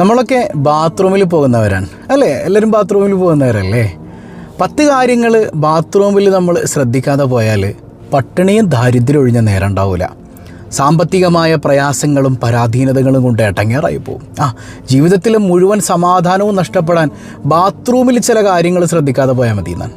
നമ്മളൊക്കെ ബാത്റൂമിൽ പോകുന്നവരാണ് അല്ലേ? എല്ലാവരും ബാത്റൂമിൽ പോകുന്നവരല്ലേ? പത്ത് കാര്യങ്ങൾ ബാത്റൂമിൽ നമ്മൾ ശ്രദ്ധിക്കാതെ പോയാൽ പട്ടിണിയും ദാരിദ്ര്യം ഒഴിഞ്ഞ നേരം ഉണ്ടാവില്ല സാമ്പത്തികമായ പ്രയാസങ്ങളും പരാധീനതകളും കൊണ്ട് എട്ടങ്ങേറായി പോകും ആ ജീവിതത്തിലെ മുഴുവൻ സമാധാനവും നഷ്ടപ്പെടാൻ ബാത്റൂമിൽ ചില കാര്യങ്ങൾ ശ്രദ്ധിക്കാതെ പോയാൽ മതി എന്നാണ്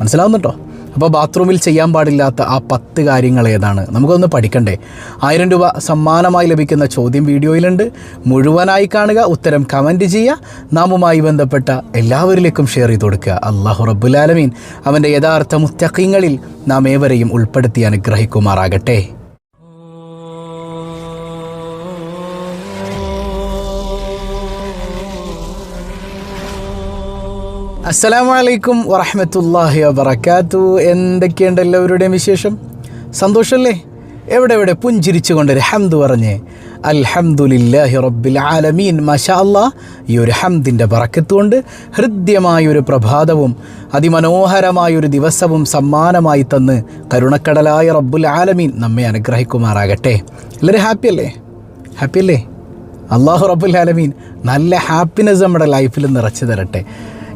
മനസ്സിലാവുന്നുണ്ടോ? അപ്പോൾ ബാത്റൂമിൽ ചെയ്യാൻ പാടില്ലാത്ത ആ പത്ത് കാര്യങ്ങൾ ഏതാണ്? നമുക്കൊന്ന് പഠിക്കണ്ടേ? ആയിരം രൂപ സമ്മാനമായി ലഭിക്കുന്ന ചോദ്യം വീഡിയോയിലുണ്ട്. മുഴുവനായി കാണുക ഉത്തരം കമന്റ് ചെയ്യുക. നാമുമായി ബന്ധപ്പെട്ട എല്ലാവരിലേക്കും ഷെയർ ചെയ്ത് കൊടുക്കുക. അള്ളാഹു റബ്ബുലാലമീൻ അവന്റെ യഥാർത്ഥ മുത്തഖീങ്ങളിൽ നാം ഏവരെയും ഉൾപ്പെടുത്തി അനുഗ്രഹിക്കുമാറാകട്ടെ. അസ്സലാമു അലൈക്കും വറഹമത്തല്ലാഹി വബർക്കാത്തു എന്തൊക്കെയുണ്ട് എല്ലാവരുടെയും വിശേഷം? സന്തോഷമല്ലേ എവിടെ എവിടെ പുഞ്ചിരിച്ചുകൊണ്ട് ഒരു ഹംദ് പറഞ്ഞ് അൽഹംദുലില്ലാഹി റബ്ബിൽ ആലമീൻ. മഷാ ഈ ഒരു ഹംദിന്റെ പറക്കത്തുകൊണ്ട് ഹൃദ്യമായൊരു പ്രഭാതവും അതിമനോഹരമായൊരു ദിവസവും സമ്മാനമായി തന്ന് കരുണക്കടലായ റബ്ബുൽ ആലമീൻ നമ്മെ അനുഗ്രഹിക്കുമാറാകട്ടെ. എല്ലാവരും ഹാപ്പി അല്ലേ ഹാപ്പി അല്ലേ അള്ളാഹു റബ്ബുൽ ആലമീൻ നല്ല ഹാപ്പിനെസ് നമ്മുടെ ലൈഫിൽ നിറച്ചു തരട്ടെ.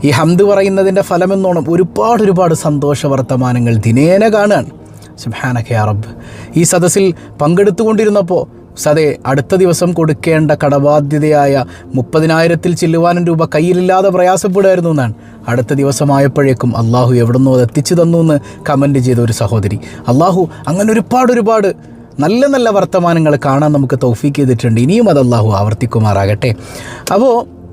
ഈ ഹംദ് പറയുന്നതിന്റെ ഫലമെന്നോണം ഒരുപാട് ഒരുപാട് സന്തോഷ വർത്തമാനങ്ങൾ ദിനേന കാണുകയാണ് സുബാനക്കെ അറബ് ഈ സദസ്സിൽ പങ്കെടുത്തുകൊണ്ടിരുന്നപ്പോൾ സതേ അടുത്ത ദിവസം കൊടുക്കേണ്ട കടബാധ്യതയായ മുപ്പതിനായിരത്തിൽ ചില്ലുവാനും രൂപ കയ്യിലില്ലാതെ പ്രയാസപ്പെടുമായിരുന്നു എന്നാണ്. അടുത്ത ദിവസമായപ്പോഴേക്കും അള്ളാഹു എവിടുന്നോ അത് എത്തിച്ചു തന്നു എന്ന് കമന്റ് ചെയ്ത ഒരു സഹോദരി. അള്ളാഹു അങ്ങനെ ഒരുപാട് ഒരുപാട് നല്ല നല്ല വർത്തമാനങ്ങൾ കാണാൻ നമുക്ക് തൗഫീക്ക് ചെയ്തിട്ടുണ്ട്. ഇനിയും അത് അള്ളാഹു ആവർത്തിക്കുമാറാകട്ടെ. അപ്പോൾ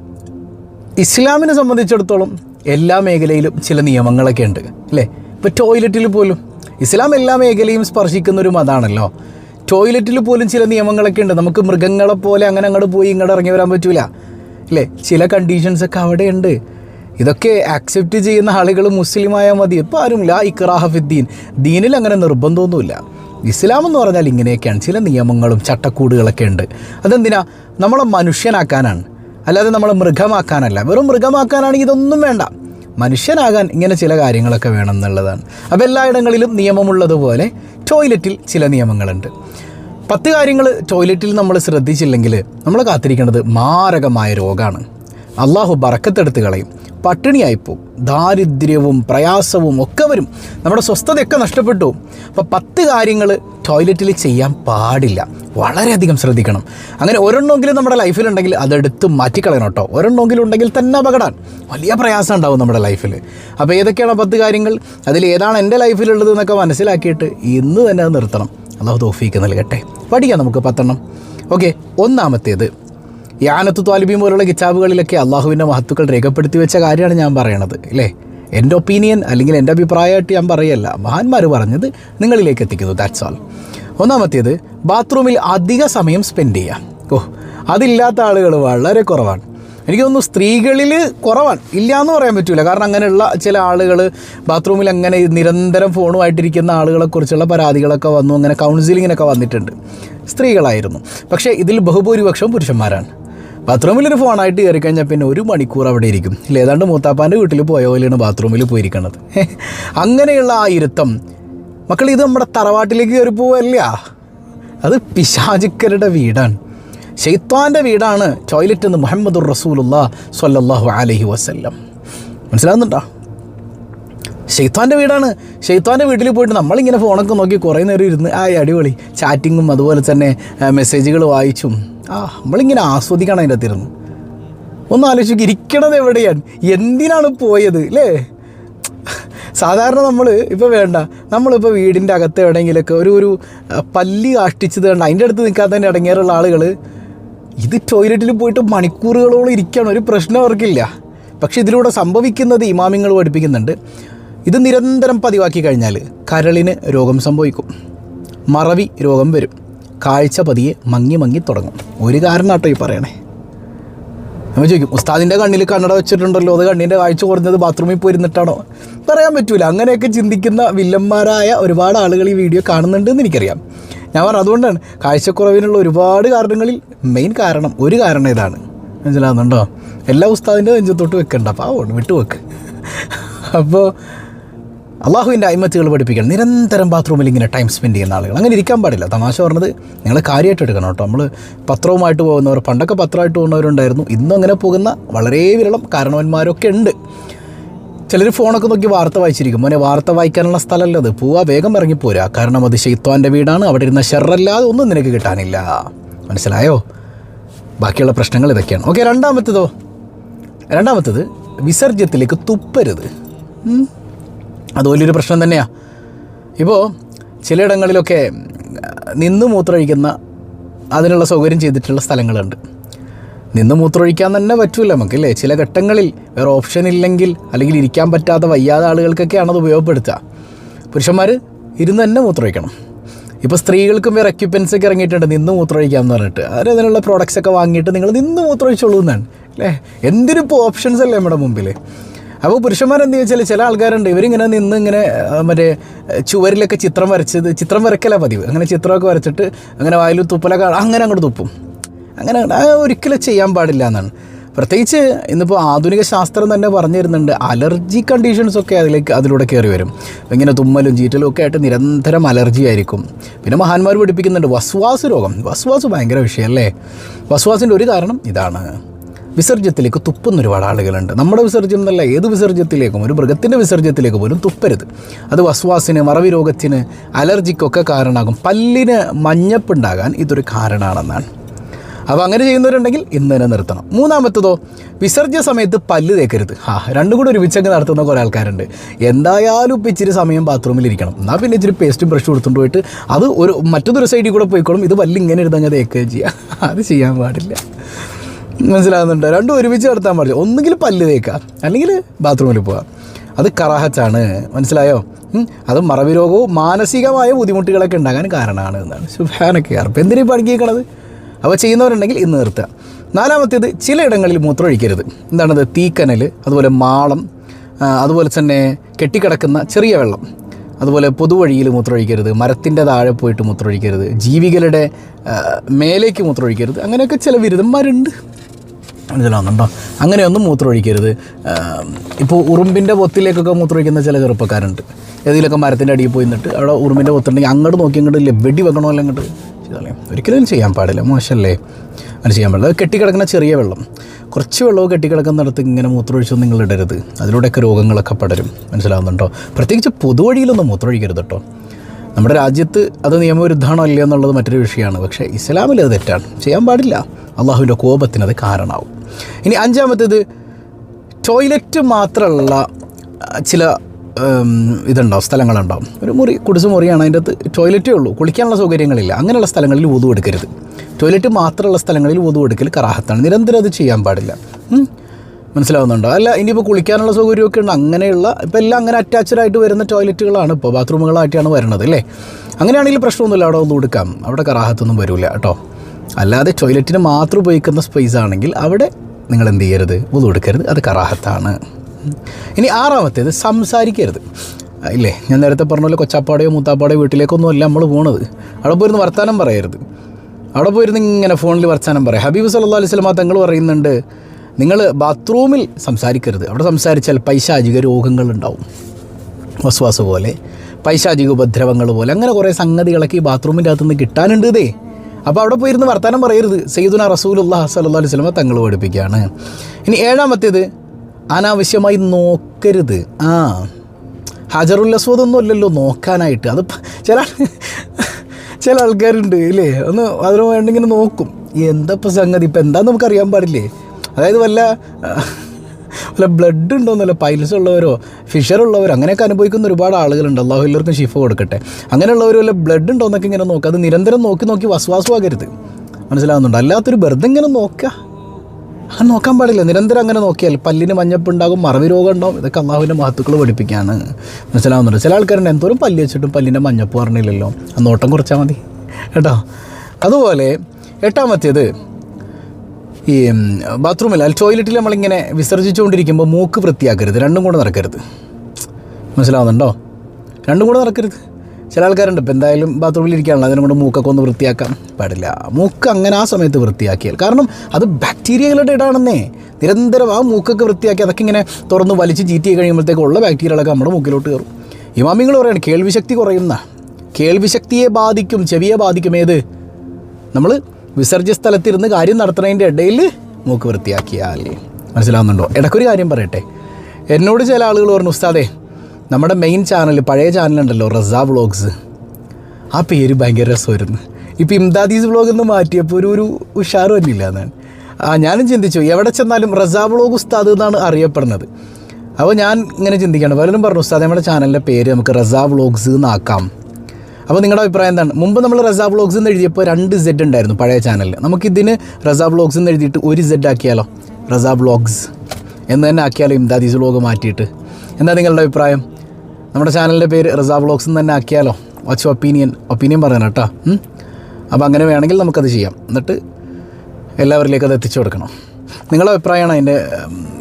ഇസ്ലാമിനെ സംബന്ധിച്ചിടത്തോളം എല്ലാ മേഖലയിലും ചില നിയമങ്ങളൊക്കെ ഉണ്ട് അല്ലേ? ഇപ്പോൾ ടോയ്ലറ്റിൽ പോലും ഇസ്ലാം എല്ലാ മേഖലയും സ്പർശിക്കുന്ന ഒരു മതമാണല്ലോ ടോയ്ലറ്റിൽ പോലും ചില നിയമങ്ങളൊക്കെ ഉണ്ട്. നമുക്ക് മൃഗങ്ങളെ പോലെ അങ്ങനെ അങ്ങോട്ട് പോയി ഇങ്ങോട്ട് ഇറങ്ങി വരാൻ പറ്റൂല അല്ലേ? ചില കണ്ടീഷൻസ് ഒക്കെ അവിടെ ഉണ്ട് ഇതൊക്കെ ആക്സെപ്റ്റ് ചെയ്യുന്ന ആളുകൾ മുസ്ലിമായാൽ മതി. ഇപ്പോൾ ആരും ലാ ഇക്റാഹഫിദ്ദീൻ ദീനിൽ അങ്ങനെ നിർബന്ധമൊന്നുമില്ല. ഇസ്ലാം എന്ന് പറഞ്ഞാൽ ഇങ്ങനെയൊക്കെയാണ്. ചില നിയമങ്ങളും ചട്ടക്കൂടുകളൊക്കെ ഉണ്ട്. അതെന്തിനാ? നമ്മളെ മനുഷ്യനാക്കാനാണ്. അല്ലാതെ നമ്മളെ മൃഗമാക്കാനല്ല. വെറും മൃഗമാക്കാനാണെങ്കിൽ ഇതൊന്നും വേണ്ട. മനുഷ്യനാകാൻ ഇങ്ങനെ ചില കാര്യങ്ങളൊക്കെ വേണം എന്നുള്ളതാണ്. അപ്പോൾ എല്ലായിടങ്ങളിലും നിയമമുള്ളതുപോലെ ടോയ്ലറ്റിൽ ചില നിയമങ്ങളുണ്ട്. പത്ത് കാര്യങ്ങൾ ടോയ്ലറ്റിൽ നമ്മൾ ശ്രദ്ധിച്ചില്ലെങ്കിൽ നമ്മൾ കാത്തിരിക്കേണ്ടത് മാരകമായ രോഗമാണ്. അള്ളാഹു ബറക്കത്തെടുത്ത് കളയും. പട്ടിണിയായിപ്പോവും. ദാരിദ്ര്യവും പ്രയാസവും ഒക്കെ വരും. നമ്മുടെ സ്വസ്ഥതയൊക്കെ നഷ്ടപ്പെട്ടു. അപ്പോൾ പത്ത് കാര്യങ്ങൾ ടോയ്ലറ്റിൽ ചെയ്യാൻ പാടില്ല. വളരെയധികം ശ്രദ്ധിക്കണം. അങ്ങനെ ഒരെണ്ണമെങ്കിലും നമ്മുടെ ലൈഫിലുണ്ടെങ്കിൽ അതെടുത്ത് മാറ്റിക്കളയണം കേട്ടോ. ഒരെണ്ണമെങ്കിലും ഉണ്ടെങ്കിൽ തന്നെ അപകടം. വലിയ പ്രയാസം ഉണ്ടാവും നമ്മുടെ ലൈഫിൽ അപ്പോൾ ഏതൊക്കെയാണ് പത്ത് കാര്യങ്ങൾ? അതിൽ ഏതാണ് എന്റെ ലൈഫിലുള്ളത് എന്നൊക്കെ മനസ്സിലാക്കിയിട്ട് ഇന്ന് തന്നെ അത് നിർത്തണം. അള്ളാഹു തോഫീക്ക് നൽകട്ടെ. പഠിക്കാം നമുക്ക് പത്തെണ്ണം. ഓക്കെ ഒന്നാമത്തേത് യാനത്ത് താലിബീം പോലുള്ള കിതാബുകളിലൊക്കെ അള്ളാഹുവിന്റെ മഹത്തുക്കൾ രേഖപ്പെടുത്തി വെച്ച കാര്യമാണ് ഞാൻ പറയണത് അല്ലേ എന്റെ ഒപ്പീനിയൻ അല്ലെങ്കിൽ എന്റെ അഭിപ്രായമായിട്ട് ഞാൻ പറയല്ല. മഹാന്മാർ പറഞ്ഞത് നിങ്ങളിലേക്ക് എത്തിക്കുന്നു. ദാറ്റ്സ് ഓൾ ഒന്നാമത്തേത് ബാത്റൂമിൽ അധിക സമയം സ്പെൻഡ് ചെയ്യുക ഓ അതില്ലാത്ത ആളുകൾ വളരെ കുറവാണ്. എനിക്ക് തോന്നുന്നു സ്ത്രീകളിൽ കുറവാണ്. ഇല്ല എന്ന് പറയാൻ പറ്റില്ല കാരണം അങ്ങനെയുള്ള ചില ആളുകൾ ബാത്റൂമിൽ അങ്ങനെ നിരന്തരം ഫോണുമായിട്ടിരിക്കുന്ന ആളുകളെക്കുറിച്ചുള്ള പരാതികളൊക്കെ വന്നു. അങ്ങനെ കൗൺസിലിങ്ങിനൊക്കെ വന്നിട്ടുണ്ട്. സ്ത്രീകളായിരുന്നു. പക്ഷേ ഇതിൽ ബഹുഭൂരിപക്ഷം പുരുഷന്മാരാണ്. ബാത്റൂമിലൊരു ഫോണായിട്ട് കയറി കഴിഞ്ഞാൽ പിന്നെ ഒരു മണിക്കൂർ അവിടെ ഇരിക്കും. ഇല്ല ഏതാണ്ട് മൂത്താപ്പാന്റെ വീട്ടിൽ പോയ പോലെയാണ് ബാത്റൂമിൽ പോയിരിക്കുന്നത് അങ്ങനെയുള്ള ആ ഇരുത്തം. മക്കൾ ഇത് നമ്മുടെ തറവാട്ടിലേക്ക് കയറി പോവല്ല അത് പിശാചുക്കരുടെ വീടാണ്. ഷെയ്ത്താന്റെ വീടാണ് ടോയ്ലറ്റ് എന്ന് മുഹമ്മദുർ റസൂലുള്ള സൊല്ലാഹു അലഹി വസ്ല്ലം. മനസ്സിലാവുന്നുണ്ടോ? ഷെയ്ത്താന്റെ വീടാണ്. ഷെയ്ത്താന്റെ വീട്ടിൽ പോയിട്ട് നമ്മളിങ്ങനെ ഫോണൊക്കെ നോക്കി കുറേ നേരം ഇരുന്ന് ആ അടിപൊളി. ചാറ്റിങ്ങും അതുപോലെ തന്നെ മെസ്സേജുകൾ വായിച്ചും. ആ നമ്മളിങ്ങനെ ആസ്വദിക്കണം അതിന്റെ അകത്തിരുന്നു ഒന്ന് ആലോചിക്കുക ഇരിക്കണത് എവിടെയാണ്? എന്തിനാണ് പോയത് അല്ലേ സാധാരണ നമ്മൾ ഇപ്പോൾ വേണ്ട. നമ്മളിപ്പോൾ വീടിന്റെ അകത്ത് എവിടെയെങ്കിലുമൊക്കെ ഒരു ഒരു പല്ലി കാഷ്ടിച്ചത് കണ്ട് അതിന്റെ അടുത്ത് നിൽക്കാതെ തന്നെ ഇടങ്ങേറുള്ള ആളുകൾ ഇത് ടോയ്ലറ്റിൽ പോയിട്ട് മണിക്കൂറുകളോളം ഇരിക്കുകയാണ് ഒരു പ്രശ്നം അവർക്കില്ല. പക്ഷേ ഇതിലൂടെ സംഭവിക്കുന്നത് ഇമാമിങ്ങൾ പഠിപ്പിക്കുന്നുണ്ട്. ഇത് നിരന്തരം പതിവാക്കി കഴിഞ്ഞാൽ കരളിന് രോഗം സംഭവിക്കും. മറവി രോഗം വരും. കാഴ്ച പതിയെ മങ്ങി മങ്ങി തുടങ്ങും. ഒരു കാരണം കേട്ടോ ഈ പറയണേ. നമ്മൾ ചോദിക്കും ഉസ്താദിന്റെ കണ്ണിൽ കണ്ണട വെച്ചിട്ടുണ്ടല്ലോ അത് കണ്ണിന്റെ കാഴ്ച കുറഞ്ഞത് ബാത്റൂമിൽ പോയിരുന്നിട്ടാണോ? പറയാൻ പറ്റൂല. അങ്ങനെയൊക്കെ ചിന്തിക്കുന്ന വില്ലന്മാരായ ഒരുപാട് ആളുകൾ ഈ വീഡിയോ കാണുന്നുണ്ടെന്ന് എനിക്കറിയാം. ഞാൻ പറഞ്ഞു അതുകൊണ്ടാണ്. കാഴ്ചക്കുറവിനുള്ള ഒരുപാട് കാരണങ്ങളിൽ മെയിൻ കാരണം ഒരു കാരണം ഇതാണ് മനസ്സിലാവുന്നുണ്ടോ? എല്ലാ ഉസ്താദിന്റെ നെഞ്ചത്തോട്ട് വെക്കണ്ട പാവമാണ് വിട്ടു വെക്ക് അപ്പോൾ അള്ളാഹുവിന്റെ അയിമത്തുകൾ പഠിപ്പിക്കണം. നിരന്തരം ബാത്റൂമിൽ ഇങ്ങനെ ടൈം സ്പെൻഡ് ചെയ്യുന്ന ആളുകൾ. അങ്ങനെ ഇരിക്കാൻ പാടില്ല. തമാശ പറഞ്ഞത് നിങ്ങൾ കാര്യമായിട്ട് എടുക്കണം കേട്ടോ. നമ്മൾ പത്രവുമായിട്ട് പോകുന്നവർ പണ്ടൊക്കെ പത്രമായിട്ട് പോകുന്നവരുണ്ടായിരുന്നു. ഇന്നും അങ്ങനെ പോകുന്ന വളരെ വിരളം കാരണവന്മാരൊക്കെ ഉണ്ട്. ചിലർ ഫോണൊക്കെ നോക്കി വാർത്ത വായിച്ചിരിക്കും. മോനെ വാർത്ത വായിക്കാനുള്ള സ്ഥലമല്ല അത്. പോവാ വേഗം ഇറങ്ങിപ്പോരാ. കാരണം അത് ഷെയ്ത്വാന്റെ വീടാണ്. അവിടെ ഇരുന്ന ഷെറല്ലാതെ ഒന്നും നിനക്ക് കിട്ടാനില്ല. മനസ്സിലായോ? ബാക്കിയുള്ള പ്രശ്നങ്ങൾ ഇതൊക്കെയാണ്. ഓക്കെ രണ്ടാമത്തേതോ? രണ്ടാമത്തത് വിസർജ്യത്തിലേക്ക് തുപ്പരുത്. അത് വലിയൊരു പ്രശ്നം തന്നെയാണ് ഇപ്പോൾ ചിലയിടങ്ങളിലൊക്കെ നിന്ന് മൂത്രമൊഴിക്കുന്ന അതിനുള്ള സൗകര്യം ചെയ്തിട്ടുള്ള സ്ഥലങ്ങളുണ്ട്. നിന്ന് മൂത്രമൊഴിക്കാൻ തന്നെ പറ്റൂല നമുക്ക് അല്ലേ ചില ഘട്ടങ്ങളിൽ വേറെ ഓപ്ഷൻ ഇല്ലെങ്കിൽ അല്ലെങ്കിൽ ഇരിക്കാൻ പറ്റാത്ത വയ്യാതെ ആളുകൾക്കൊക്കെയാണ് അത് ഉപയോഗപ്പെടുത്തുക. പുരുഷന്മാർ ഇരുന്ന് തന്നെ മൂത്രമൊഴിക്കണം. ഇപ്പോൾ സ്ത്രീകൾക്കും വേറെ എക്യുപ്മെൻസ് ഒക്കെ ഇറങ്ങിയിട്ടുണ്ട് നിന്ന് മൂത്രമൊഴിക്കാം എന്ന് പറഞ്ഞിട്ട്. അതിനുള്ള പ്രോഡക്റ്റ്സ് ഒക്കെ വാങ്ങിയിട്ട് നിങ്ങൾ നിന്ന് മൂത്രമൊഴിച്ചോളൂ എന്നാണ്. അല്ലേ? എന്തിനും ഇപ്പോൾ ഓപ്ഷൻസ് അല്ലേ നമ്മുടെ മുമ്പിൽ അപ്പോൾ പുരുഷന്മാരെന്ത് ചോദിച്ചാൽ ചില ആൾക്കാരുണ്ട് ഇവരിങ്ങനെ നിന്ന് ഇങ്ങനെ മറ്റേ ചുവരിലൊക്കെ ചിത്രം വരച്ചത് ചിത്രം വരക്കല പതിവ്. അങ്ങനെ ചിത്രമൊക്കെ വരച്ചിട്ട് അങ്ങനെ വായിൽ തുപ്പലൊക്കെ അങ്ങനെ അങ്ങോട്ട് തുപ്പും. അങ്ങനെ ഒരിക്കലും ചെയ്യാൻ പാടില്ല എന്നാണ്. പ്രത്യേകിച്ച് ഇന്നിപ്പോൾ ആധുനിക ശാസ്ത്രം തന്നെ പറഞ്ഞു തരുന്നുണ്ട് അലർജി കണ്ടീഷൻസൊക്കെ അതിലേക്ക് അതിലൂടെ കയറി വരും. ഇങ്ങനെ തുമ്മലും ചീറ്റലും ഒക്കെ ആയിട്ട് നിരന്തരം അലർജി ആയിരിക്കും. പിന്നെ മഹാന്മാർ പഠിപ്പിക്കുന്നുണ്ട് വസ്വാസ് രോഗം. വസ്വാസ് ഭയങ്കര വിഷയമല്ലേ വസ്വാസിന്റെ ഒരു കാരണം ഇതാണ്. വിസർജ്യത്തിലേക്ക് തുപ്പുന്ന ഒരുപാട് ആളുകളുണ്ട്. നമ്മുടെ വിസർജ്യം എന്നല്ല ഏത് വിസർജ്യത്തിലേക്കും ഒരു മൃഗത്തിന്റെ വിസർജ്യത്തിലേക്ക് പോലും തുപ്പരുത്. അത് വസ്വാസിന് മറവി രോഗത്തിന് അലർജിക്കൊക്കെ കാരണമാകും. പല്ലിന് മഞ്ഞപ്പുണ്ടാകാൻ ഇതൊരു കാരണമാണെന്നാണ്. അപ്പോൾ അങ്ങനെ ചെയ്യുന്നവരുണ്ടെങ്കിൽ ഇന്ന് തന്നെ നിർത്തണം. മൂന്നാമത്തതോ വിസർജ്യ സമയത്ത് പല്ല് തേക്കരുത്. ആ രണ്ടും കൂടെ ഒരുമിച്ചങ്ങ് നടത്തുന്ന കുറേ ആൾക്കാരുണ്ട്. എന്തായാലും ഇപ്പം ഇച്ചിരി സമയം ബാത്റൂമിൽ ഇരിക്കണം. എന്നാൽ പിന്നെ ഇച്ചിരി പേസ്റ്റും ബ്രഷ് കൊടുത്തുകൊണ്ട് പോയിട്ട് അത് ഒരു മറ്റൊരു സൈഡിൽ കൂടെ പോയിക്കോളും. ഇത് പല്ല് ഇങ്ങനെ ഇരുന്നങ്ങ് തേക്കുകയും ചെയ്യുക അത് ചെയ്യാൻ പാടില്ല. മനസ്സിലാകുന്നുണ്ട്. രണ്ടും ഒരുമിച്ച് നടത്താൻ പാടില്ല. ഒന്നുകിൽ പല്ല് തേക്കുക. അല്ലെങ്കിൽ ബാത്റൂമിൽ പോവുക. അത് കറാഹച്ചാണ് മനസ്സിലായോ? അത് മറവി രോഗവും മാനസികമായ ബുദ്ധിമുട്ടുകളൊക്കെ ഉണ്ടാകാൻ കാരണമാണ് എന്നാണ്. ശുഭാനൊക്കെ അപ്പം എന്തിനീ പഠിക്കണത് അപ്പോൾ ചെയ്യുന്നവരുണ്ടെങ്കിൽ ഇന്ന് നിർത്തുക. നാലാമത്തേത് ചിലയിടങ്ങളിൽ മൂത്രമൊഴിക്കരുത് എന്താണത്? തീക്കനൽ അതുപോലെ മാളം അതുപോലെ തന്നെ കെട്ടിക്കിടക്കുന്ന ചെറിയ വെള്ളം. അതുപോലെ പൊതുവഴിയിൽ മൂത്രമൊഴിക്കരുത് മരത്തിന്റെ താഴെ പോയിട്ട് മൂത്രമൊഴിക്കരുത് ജീവികളുടെ മേലേക്ക് മൂത്രമൊഴിക്കരുത് അങ്ങനെയൊക്കെ ചില ബിരുദന്മാരുണ്ട് മനസ്സിലാവുന്നുണ്ടോ അങ്ങനെയൊന്നും മൂത്രമൊഴിക്കരുത്. ഇപ്പോൾ ഉറുമ്പിന്റെ പൊത്തിലേക്കൊക്കെ മൂത്രമൊഴിക്കുന്ന ചില ചെറുപ്പക്കാരുണ്ട്. ഏതെങ്കിലുമൊക്കെ മരത്തിന്റെ അടിയിൽ പോയി നിന്നിട്ട് അവിടെ ഉറുമ്പിന്റെ പൊത്തുണ്ടെങ്കിൽ അങ്ങോട്ട് നോക്കി അങ്ങോട്ട് വെടി വെക്കണമല്ലോ അങ്ങോട്ട് ചെയ്താലേ ഒരിക്കലും ചെയ്യാൻ പാടില്ല. മോശമല്ലേ? അങ്ങനെ ചെയ്യാൻ പാടില്ല. കെട്ടിക്കിടക്കുന്ന ചെറിയ വെള്ളം. കുറച്ച് വെള്ളവും കെട്ടിക്കിടക്കുന്നിടത്ത് ഇങ്ങനെ മൂത്രമൊഴിച്ചൊന്നും നിങ്ങൾ ഇടരുത് അതിലൂടെയൊക്കെ രോഗങ്ങളൊക്കെ പടരും. മനസ്സിലാവുന്നുണ്ടോ? പ്രത്യേകിച്ച് പൊതുവഴിയിലൊന്നും മൂത്രമൊഴിക്കരുത് കേട്ടോ നമ്മുടെ രാജ്യത്ത് അത് നിയമവിരുദ്ധമാണോ ഇല്ലയോ എന്നുള്ളത് മറ്റൊരു വിഷയമാണ്. പക്ഷേ ഇസ്ലാമിൽ അത് തെറ്റാണ്. ചെയ്യാൻ പാടില്ല. അള്ളാഹുവിന്റെ കോപത്തിന് അത് കാരണമാവും. ഇനി അഞ്ചാമത്തേത് ടോയ്ലറ്റ് മാത്രമുള്ള ചില ഇതുണ്ടാവും സ്ഥലങ്ങളുണ്ടാവും. ഒരു മുറി കുടിസ് മുറിയാണ് അതിന്റെ അകത്ത് ടോയ്ലറ്റേ ഉള്ളൂ. കുളിക്കാനുള്ള സൗകര്യങ്ങളില്ല. അങ്ങനെയുള്ള സ്ഥലങ്ങളിൽ ഊതു എടുക്കരുത്. ടോയ്ലറ്റ് മാത്രമുള്ള സ്ഥലങ്ങളിൽ ഊതു എടുക്കൽ കറാഹത്താണ്. നിരന്തരം അത് ചെയ്യാൻ പാടില്ല. മനസ്സിലാവുന്നുണ്ടോ? അല്ല ഇനിയിപ്പോൾ കുളിക്കാനുള്ള സൗകര്യമൊക്കെ ഉണ്ട്. അങ്ങനെയുള്ള ഇപ്പോൾ എല്ലാം അങ്ങനെ അറ്റാച്ച്ഡ് ആയിട്ട് വരുന്ന ടോയ്ലറ്റുകളാണ് ഇപ്പോൾ ബാത്റൂമുകളായിട്ടാണ് വരുന്നത് അല്ലേ? അങ്ങനെയാണെങ്കിൽ പ്രശ്നമൊന്നുമില്ല. അവിടെ ഒന്ന് കൊടുക്കാം അവിടെ കറാഹത്തൊന്നും വരില്ല കേട്ടോ. അല്ലാതെ ടോയ്ലറ്റിന് മാത്രം ഉപയോഗിക്കുന്ന സ്പേസ് ആണെങ്കിൽ അവിടെ നിങ്ങൾ എന്ത് ചെയ്യരുത്? ഒന്നും എടുക്കരുത്. അത് കറാഹത്താണ്. ഇനി ആറാമത്തേത് സംസാരിക്കരുത്. ഇല്ലേ? ഞാൻ നേരത്തെ പറഞ്ഞ പോലെ കൊച്ചാപ്പാടെയോ മൂത്താപ്പാടെയോ വീട്ടിലേക്കൊന്നും അല്ല നമ്മൾ പോണത്. അവിടെ പോയിരുന്ന് വർത്തമാനം പറയരുത്. അവിടെ പോയിരുന്ന് ഇങ്ങനെ ഫോണിൽ വർത്താനം പറയാം. ഹബീബ് സല്ലാ അലൈഹി സ്വലമ തങ്ങൾ പറയുന്നുണ്ട് നിങ്ങൾ ബാത്റൂമിൽ സംസാരിക്കരുത്. അവിടെ സംസാരിച്ചാൽ പൈശാചിക രോഗങ്ങളുണ്ടാവും വസ്വാസ് പോലെ പൈശാചിക ഉപദ്രവങ്ങൾ പോലെ അങ്ങനെ കുറേ സംഗതികളൊക്കെ ഈ ബാത്റൂമിന്റെ അകത്തുനിന്ന് കിട്ടാനുണ്ട് ഇതേ. അപ്പോൾ അവിടെ പോയിരുന്ന് വർത്തമാനം പറയരുത്. സെയ്ദുന റസൂലുല്ലാഹ് സല്ലല്ലാഹു അലൈഹി വസല്ലമ തങ്ങൾ പഠിപ്പിക്കുകയാണ്. ഇനി ഏഴാമത്തേത് അനാവശ്യമായി നോക്കരുത്. ആ. ഹജറുൽ അല്ലല്ലോ നോക്കാനായിട്ട്. അത് ചില ചില ആൾക്കാരുണ്ട് ഇല്ലേ? ഒന്ന് അതിന് വേണ്ടി ഇങ്ങനെ നോക്കും. എന്താ ഇപ്പം സംഗതി? ഇപ്പം എന്താന്ന് നമുക്ക് അറിയാൻ പാടില്ലേ? അതായത് വല്ല വല്ല ബ്ലഡ് ഉണ്ടോന്നല്ല പൈൽസ് ഉള്ളവരോ ഫിഷർ ഉള്ളവരോ അങ്ങനെയൊക്കെ അനുഭവിക്കുന്ന ഒരുപാട് ആളുകളുണ്ട്. അള്ളാഹു എല്ലാവർക്കും ഷിഫ കൊടുക്കട്ടെ. അങ്ങനെയുള്ളവർ വല്ല ബ്ലഡ് ഉണ്ടോ എന്നൊക്കെ ഇങ്ങനെ നോക്കുക അത് നിരന്തരം നോക്കി നോക്കി വസ്വാസമാകരുത്. മനസ്സിലാവുന്നുണ്ട്? അല്ലാത്തൊരു വെറുതെ ഇങ്ങനെ നോക്കുക അങ്ങനെ നോക്കാൻ പാടില്ല. നിരന്തരം അങ്ങനെ നോക്കിയാൽ പല്ലിന് മഞ്ഞപ്പുണ്ടാകും മറവി രോഗം ഉണ്ടാകും ഇതൊക്കെ അള്ളാഹുവിന്റെ മഹത്തുക്കൾ പഠിപ്പിക്കുകയാണ്. മനസ്സിലാവുന്നുണ്ട്? ചില ആൾക്കാരുണ്ട് എന്തോരം പല്ലി വെച്ചിട്ടും പല്ലിന്റെ മഞ്ഞപ്പ് പറഞ്ഞില്ലല്ലോ. ആ നോട്ടം കുറച്ചാൽ മതി. കേട്ടോ? അതുപോലെ എട്ടാമത്തേത് ഈ ബാത്റൂമിൽ അല്ല ടോയ്ലറ്റിൽ നമ്മളിങ്ങനെ വിസർജിച്ചുകൊണ്ടിരിക്കുമ്പോൾ മൂക്ക് വൃത്തിയാക്കരുത്. രണ്ടും കൂടെ നടക്കരുത്. മനസ്സിലാവുന്നുണ്ടോ? രണ്ടും കൂടെ നടക്കരുത്. ചില ആൾക്കാരുണ്ട്. ഇപ്പം എന്തായാലും ബാത്റൂമിൽ അതിനും കൊണ്ട് മൂക്കൊക്കെ ഒന്ന് വൃത്തിയാക്കാൻ പാടില്ല. മൂക്ക് അങ്ങനെ ആ സമയത്ത് വൃത്തിയാക്കിയാൽ. കാരണം അത് ബാക്ടീരിയകളുടെ ഇടാണെന്നേ. നിരന്തരം ആ മൂക്കൊക്കെ വൃത്തിയാക്കി അതൊക്കെ ഇങ്ങനെ തുറന്ന് വലിച്ച് ചീറ്റി കഴിയുമ്പോഴത്തേക്കും ഉള്ള ബാക്ടീരിയകളൊക്കെ നമ്മുടെ മൂക്കിലോട്ട് കയറും. ഇമാമിങ്ങൾ പറയാണ് കേൾവിശക്തി കുറയുന്ന. കേൾവിശക്തിയെ ബാധിക്കും ചെവിയെ ബാധിക്കും ഏത്? നമ്മൾ വിസർജ്യ സ്ഥലത്തിരുന്ന് കാര്യം നടത്തുന്നതിന്റെ ഇടയിൽ മൂക്ക് വൃത്തിയാക്കിയാൽ. മനസ്സിലാവുന്നുണ്ടോ? ഇടയ്ക്കൊരു കാര്യം പറയട്ടെ. എന്നോട് ചില ആളുകൾ പറഞ്ഞു ഉസ്താദേ നമ്മുടെ മെയിൻ ചാനൽ പഴയ ചാനലുണ്ടല്ലോ റസ വ്ളോഗ്സ്. ആ പേര് ഭയങ്കര രസമായിരുന്നു. ഇപ്പോൾ ഇംദാദീസ് വ്ളോഗ് എന്ന് മാറ്റിയപ്പോൾ ഒരു ഒരു ഉഷാർ വന്നില്ല എന്നാണ്. ആ ഞാനും ചിന്തിച്ചു എവിടെ ചെന്നാലും റസ വ്ളോഗ് ഉസ്താദ് എന്നാണ് അറിയപ്പെടുന്നത്. അപ്പോൾ ഞാൻ ഇങ്ങനെ ചിന്തിക്കുകയാണ് പലരും പറഞ്ഞു ഉസ്താദ് നമ്മുടെ ചാനലിന്റെ പേര് നമുക്ക് റസ വ്ളോഗ്സ് എന്നാക്കാം. അപ്പോൾ നിങ്ങളുടെ അഭിപ്രായം എന്താണ്? മുമ്പ് നമ്മൾ റസ വ്ളോഗ്സ് എന്ന് എഴുതിയപ്പോൾ രണ്ട് സെഡ് ഉണ്ടായിരുന്നു പഴയ ചാനലിൽ നമുക്കിതിന് റസ വ്ളോഗ്സ് എന്ന് എഴുതിയിട്ട് ഒരു സെഡ് ആക്കിയാലോ? റസ വ്ളോഗ്സ്. എന്ന് തന്നെ ആക്കിയാലോ ഇംദാദീസ് വ്ളോഗ് മാറ്റിയിട്ട്? എന്താ നിങ്ങളുടെ അഭിപ്രായം? നമ്മുടെ ചാനലിന്റെ പേര് റിസ വ്ളോഗ്സ് എന്ന് തന്നെ ആക്കിയാലോ? വാച്ച് ഒപ്പീനിയൻ ഒപ്പീനിയൻ പറയണം കേട്ടോ. അപ്പോൾ അങ്ങനെ വേണമെങ്കിൽ നമുക്കത് ചെയ്യാം. എന്നിട്ട് എല്ലാവരിലേക്കും അത് എത്തിച്ചു കൊടുക്കണം. നിങ്ങളുടെ അഭിപ്രായമാണ് അതിന്റെ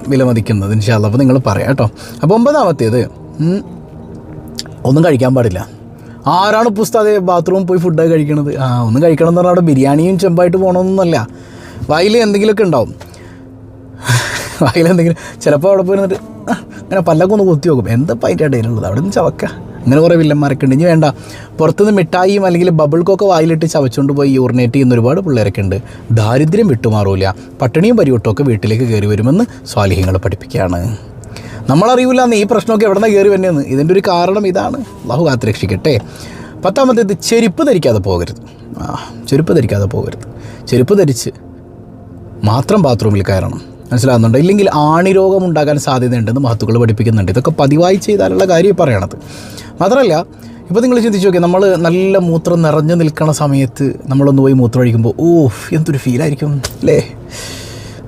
വിലമതിക്കുന്നത് ഇൻഷാല്ല അപ്പോൾ നിങ്ങൾ പറയാം കേട്ടോ. അപ്പോൾ ഒമ്പതാമത്തേത് ഒന്നും കഴിക്കാൻ പാടില്ല. ആരാണ് പുസ്തകത്തെ ബാത്റൂമിൽ പോയി ഫുഡ് കഴിക്കണത്? ആ ഒന്നും കഴിക്കണം എന്ന് പറഞ്ഞാൽ അവിടെ ബിരിയാണിയും ചെമ്പായിട്ട് പോകണമെന്നൊന്നുമല്ല വായിൽ എന്തെങ്കിലുമൊക്കെ ഉണ്ടാവും. വായിൽ എന്തെങ്കിലും ചിലപ്പോൾ അവിടെ പോയി ഇങ്ങനെ പല്ലൊക്കെ ഒന്ന് കുത്തി നോക്കും. എന്താ അതിന്റെ ഇടയിലുള്ളത് അവിടെ നിന്ന് ചവക്ക അങ്ങനെ കുറേ വില്ലന്മാരൊക്കെ ഉണ്ട്. ഇനി വേണ്ട. പുറത്തുനിന്ന് മിഠായിയും അല്ലെങ്കിൽ ബബിൾക്കൊക്കെ വായിലിട്ട് ചവച്ചുകൊണ്ട് പോയി യൂറിനേറ്റ് ചെയ്യുന്ന ഒരുപാട് പിള്ളേരൊക്കെ ഉണ്ട്. ദാരിദ്ര്യം വിട്ടുമാറൂല. പട്ടിണിയും പരിവട്ടമൊക്കെ വീട്ടിലേക്ക് കയറി വരുമെന്ന് സ്വാലിഹ്യങ്ങൾ പഠിപ്പിക്കുകയാണ്. നമ്മളറിയില്ല എന്ന് ഈ പ്രശ്നമൊക്കെ എവിടെ നിന്ന് കയറി വരുന്നതെന്ന് ഇതിന്റെ ഒരു കാരണം ഇതാണ്. അള്ളാഹു കാത്തുരക്ഷിക്കട്ടെ പത്താമത്തേത് ചെരുപ്പ് ധരിക്കാതെ പോകരുത്. ആ ചെരുപ്പ് ധരിക്കാതെ പോകരുത്. ചെരുപ്പ് ധരിച്ച് മാത്രം ബാത്റൂമിൽ കയറണം. മനസ്സിലാകുന്നുണ്ട്. ഇല്ലെങ്കിൽ ആണിരോഗം ഉണ്ടാകാൻ സാധ്യതയുണ്ടെന്ന് മഹത്തുക്കൾ പഠിപ്പിക്കുന്നുണ്ട്. ഇതൊക്കെ പതിവായി ചെയ്താലുള്ള കാര്യം പറയണത്. മാത്രമല്ല ഇപ്പോൾ നിങ്ങൾ ചിന്തിച്ച് നോക്കിയാൽ നമ്മൾ നല്ല മൂത്രം നിറഞ്ഞു നിൽക്കണ സമയത്ത് നമ്മളൊന്ന് പോയി മൂത്രം ഒഴിക്കുമ്പോൾ ഓ എന്തൊരു ഫീലായിരിക്കും അല്ലേ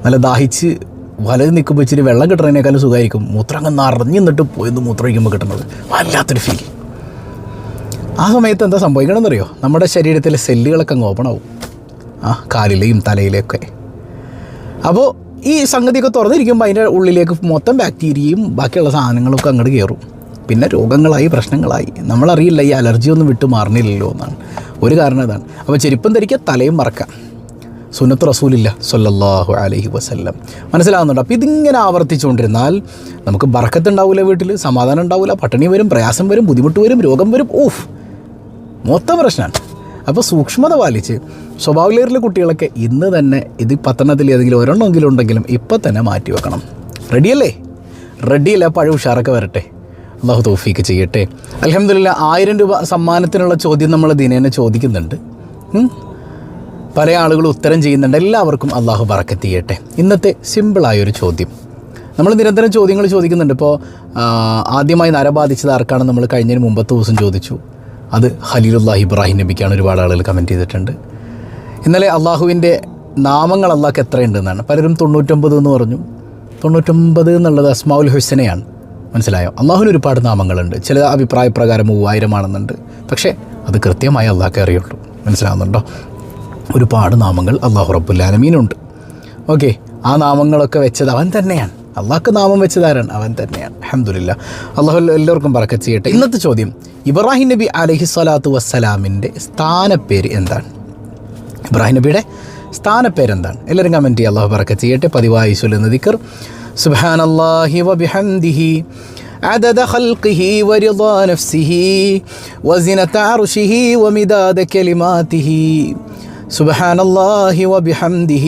നല്ല ദാഹിച്ച് വലത് നിൽക്കുമ്പോൾ ഇച്ചിരി വെള്ളം കിട്ടുന്നതിനേക്കാളും സുഖമായിരിക്കും. മൂത്രം അങ്ങ് നിറഞ്ഞു നിന്നിട്ട് പോയി മൂത്രം ഒഴിക്കുമ്പോൾ കിട്ടുന്നത് വല്ലാത്തൊരു ഫീൽ ആ സമയത്ത് എന്താ സംഭവിക്കണമെന്നറിയോ നമ്മുടെ ശരീരത്തിലെ സെല്ലുകളൊക്കെ അങ്ങ് ഓപ്പൺ ആവും. ആ കാലിലെയും തലയിലെയൊക്കെ. അപ്പോൾ ഈ സംഗതിയൊക്കെ തുറന്നിരിക്കുമ്പോൾ അതിന്റെ ഉള്ളിലേക്ക് മൊത്തം ബാക്ടീരിയയും ബാക്കിയുള്ള സാധനങ്ങളൊക്കെ അങ്ങോട്ട് കയറും പിന്നെ രോഗങ്ങളായി പ്രശ്നങ്ങളായി. നമ്മളറിയില്ല ഈ അലർജി ഒന്നും വിട്ടു മാറണില്ലല്ലോ എന്നാണ്. ഒരു കാരണം ഇതാണ് അപ്പോൾ ചെരുപ്പം ധരിക്കുക തലയും മറക്കാം. സുന്നത്ത് റസൂലില്ല സൊല്ലാഹു അലഹി വസ്ല്ലം. മനസ്സിലാവുന്നുണ്ട്? അപ്പോൾ ഇതിങ്ങനെ ആവർത്തിച്ചുകൊണ്ടിരുന്നാൽ നമുക്ക് ബറക്കത്ത് ഉണ്ടാവില്ല വീട്ടിൽ സമാധാനം ഉണ്ടാവില്ല പട്ടിണി വരും പ്രയാസം വരും ബുദ്ധിമുട്ട് വരും രോഗം വരും. ഓഫ് മൊത്തം പ്രശ്നമാണ് അപ്പോൾ സൂക്ഷ്മത പാലിച്ച് സ്വഭാവലേറിലെ കുട്ടികളൊക്കെ ഇന്ന് തന്നെ ഇത് പത്തനത്തിൽ ഏതെങ്കിലും ഒരെണ്ണമെങ്കിലും ഉണ്ടെങ്കിലും ഇപ്പം തന്നെ മാറ്റി വെക്കണം. റെഡിയല്ലേ റെഡിയല്ല പഴയ ഉഷാറൊക്കെ വരട്ടെ. അള്ളാഹു തോഫീക്ക് ചെയ്യട്ടെ. അലഹമില്ല ആയിരം രൂപ സമ്മാനത്തിനുള്ള ചോദ്യം നമ്മൾ ദിനേനെ ചോദിക്കുന്നുണ്ട്. പല ആളുകളും ഉത്തരം ചെയ്യുന്നുണ്ട്. എല്ലാവർക്കും അള്ളാഹു പറക്കെത്തിയട്ടെ ഇന്നത്തെ സിമ്പിളായൊരു ചോദ്യം. നമ്മൾ നിരന്തരം ചോദ്യങ്ങൾ ചോദിക്കുന്നുണ്ട്. ഇപ്പോൾ ആദ്യമായി നര ബാധിച്ചത് ആർക്കാണ് നമ്മൾ കഴിഞ്ഞതിന് മുമ്പത്തെ ദിവസം ചോദിച്ചു. അത് ഖലീലുല്ലാഹി ഇബ്രാഹിം നബിക്കാണ് ഒരുപാട് ആളുകൾ കമന്റ് ചെയ്തിട്ടുണ്ട്. ഇന്നലെ അള്ളാഹുവിന്റെ നാമങ്ങൾ അള്ളാഹ്ക്ക് എത്രയുണ്ടെന്നാണ്. പലരും തൊണ്ണൂറ്റൊമ്പത് എന്ന് പറഞ്ഞു. തൊണ്ണൂറ്റൊമ്പത് എന്നുള്ളത് അസ്മാവുൽ ഹുസനയാണ്. മനസ്സിലായോ? അള്ളാഹുവിന് ഒരുപാട് നാമങ്ങളുണ്ട്. ചില അഭിപ്രായ പ്രകാരം മൂവായിരമാണെന്നുണ്ട് പക്ഷേ അത് കൃത്യമായി അള്ളാഹ്ക്ക് അറിയുള്ളൂ. മനസ്സിലാവുന്നുണ്ടോ? ഒരുപാട് നാമങ്ങൾ അള്ളാഹു റബ്ബുല്ലാലമീനുണ്ട് ഓക്കെ ആ നാമങ്ങളൊക്കെ വെച്ചത് അവൻ തന്നെയാണ്. അള്ളാഹ്ക്ക് നാമം വെച്ചതാരാണ് അവൻ തന്നെയാണ് അഹമ്മദില്ല അള്ളാഹു എല്ലാവർക്കും പറക്കത്ത് ചെയ്യട്ടെ ഇന്നത്തെ ചോദ്യം ഇബ്രാഹിം നബി അലഹി സ്വലാത്തു വസ്സലാമിൻ്റെ സ്ഥാനപ്പേര് എന്താണ് ഇബ്രാഹിം നബിയുടെ സ്ഥാനപ്പേരെന്താണ് എല്ലാവരും കമൻറ്റ് ചെയ്യുക അള്ളാഹു ബർക്കത്ത് ചെയ്യട്ടെ പതിവായി ചൊല്ലുന്ന ദിക്കർ സുബാൻ അള്ളാഹി വബിഹംദിഹി عدد خلقه ورضا نفسه وزنة عرشه ومداد كلماته سبحان الله وبحمده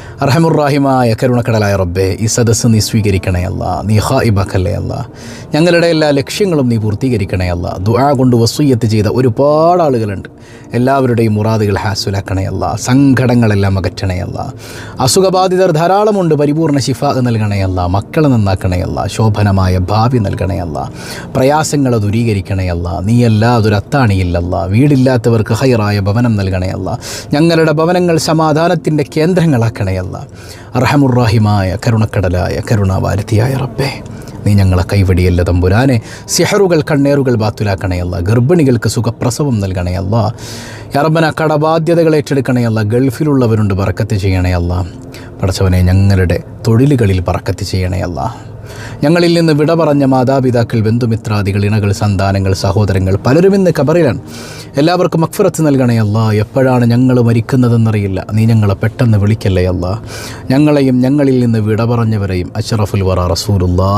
അർഹമുറാഹിമായ കരുണക്കടലായ റബ്ബെ ഈ സദസ്സ് നീ സ്വീകരിക്കണേ അല്ല നീ ഹായിബാക്കല്ലേ അല്ല. ഞങ്ങളുടെ എല്ലാ ലക്ഷ്യങ്ങളും നീ പൂർത്തീകരിക്കണേ അല്ല. ദുആ കൊണ്ട് വസൂയത്ത് ചെയ്ത ഒരുപാട് ആളുകളുണ്ട്. എല്ലാവരുടെയും മുറാദുകൾ ഹാസുലാക്കണേ അല്ല. സങ്കടങ്ങളെല്ലാം അകറ്റണേ അല്ല. അസുഖബാധിതർ ധാരാളമുണ്ട്. പരിപൂർണ ശിഫ നൽകണേ അല്ല. മക്കളെ നന്നാക്കണേ അല്ല. ശോഭനമായ ഭാവി നൽകണേ അല്ല. പ്രയാസങ്ങൾ ദൂരീകരിക്കണേ അല്ല. നീ ഒരു അത്താണിയില്ലല്ല വീടില്ലാത്തവർക്ക് ഹൈറായ ഭവനം നൽകണേ അല്ല. ഞങ്ങളുടെ ഭവനങ്ങൾ സമാധാനത്തിന്റെ കേന്ദ്രങ്ങളാക്കണേ അല്ല. അർഹമുറാഹിമായ കരുണക്കടലായ കരുണാവാരത്തിയായ റബ്ബേ നീ ഞങ്ങളെ കൈവടിയല്ല തമ്പുരാനെ. സിഹറുകൾ കണ്ണേറുകൾ ബാത്തുലാക്കണയല്ല ഗർഭിണികൾക്ക് സുഖപ്രസവം നൽകണയല്ല യറബന കടബാധ്യതകൾ ഏറ്റെടുക്കണയല്ല ഗൾഫിലുള്ളവരുണ്ട് പറക്കത്ത് ചെയ്യണയല്ല പടച്ചവനെ ഞങ്ങളുടെ തൊഴിലുകളിൽ പറക്കത്ത് ചെയ്യണയല്ല ഞങ്ങളിൽ നിന്ന് വിട പറഞ്ഞ മാതാപിതാക്കൾ ബന്ധുമിത്രാദികൾ ഇണകൾ സന്താനങ്ങൾ സഹോദരങ്ങൾ പലരും ഇന്ന് കബറിലാണ് എല്ലാവർക്കും അക്ഫറത്ത് നൽകണേ അല്ല. എപ്പോഴാണ് ഞങ്ങൾ മരിക്കുന്നതെന്നറിയില്ല. നീ ഞങ്ങളെ പെട്ടെന്ന് വിളിക്കല്ലേ അല്ല. ഞങ്ങളെയും ഞങ്ങളിൽ നിന്ന് വിട പറഞ്ഞവരെയും അഷറഫുൽ വറ റസൂലുല്ലാ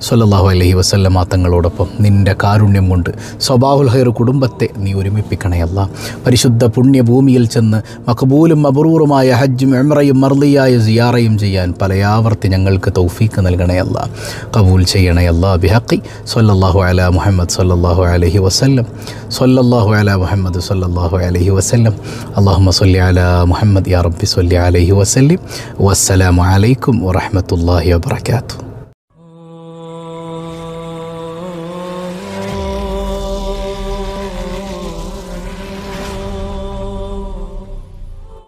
സല്ലാഹു അലൈഹി വസല്ലമ തങ്ങളോടൊപ്പം നിന്റെ കാരുണ്യം കൊണ്ട് സ്വബാഹുൽ ഹൈർ കുടുംബത്തെ നീ ഒരുമിപ്പിക്കണേ അല്ല. പരിശുദ്ധ പുണ്യഭൂമിയിൽ ചെന്ന് മഖബൂലും മബറൂറുമായ ഹജ്ജും എമറയും മർലിയായ സിയാറയും ചെയ്യാൻ പലയാവർത്തി ഞങ്ങൾക്ക് തൗഫീക്ക് നൽകണേ അല്ല. കബൂൽ ചെയ്യണേ അല്ലാ ബിഹക്കി സല്ലല്ലാഹു അല മുഹമ്മദ് സല്ലല്ലാഹു അലൈഹി വസല്ലം. സല്ലല്ലാഹു അല മുഹമ്മദ് സല്ലല്ലാഹു അലൈഹി വസല്ലം. അല്ലാഹുമ്മ സല്ലി അല മുഹമ്മദ് യാ റബ്ബി സല്ലി അലൈഹി വസല്ലം. വസ്സലാമു അലൈക്കും വറഹ്മത്തുള്ളാഹി വബറകാതുഹു.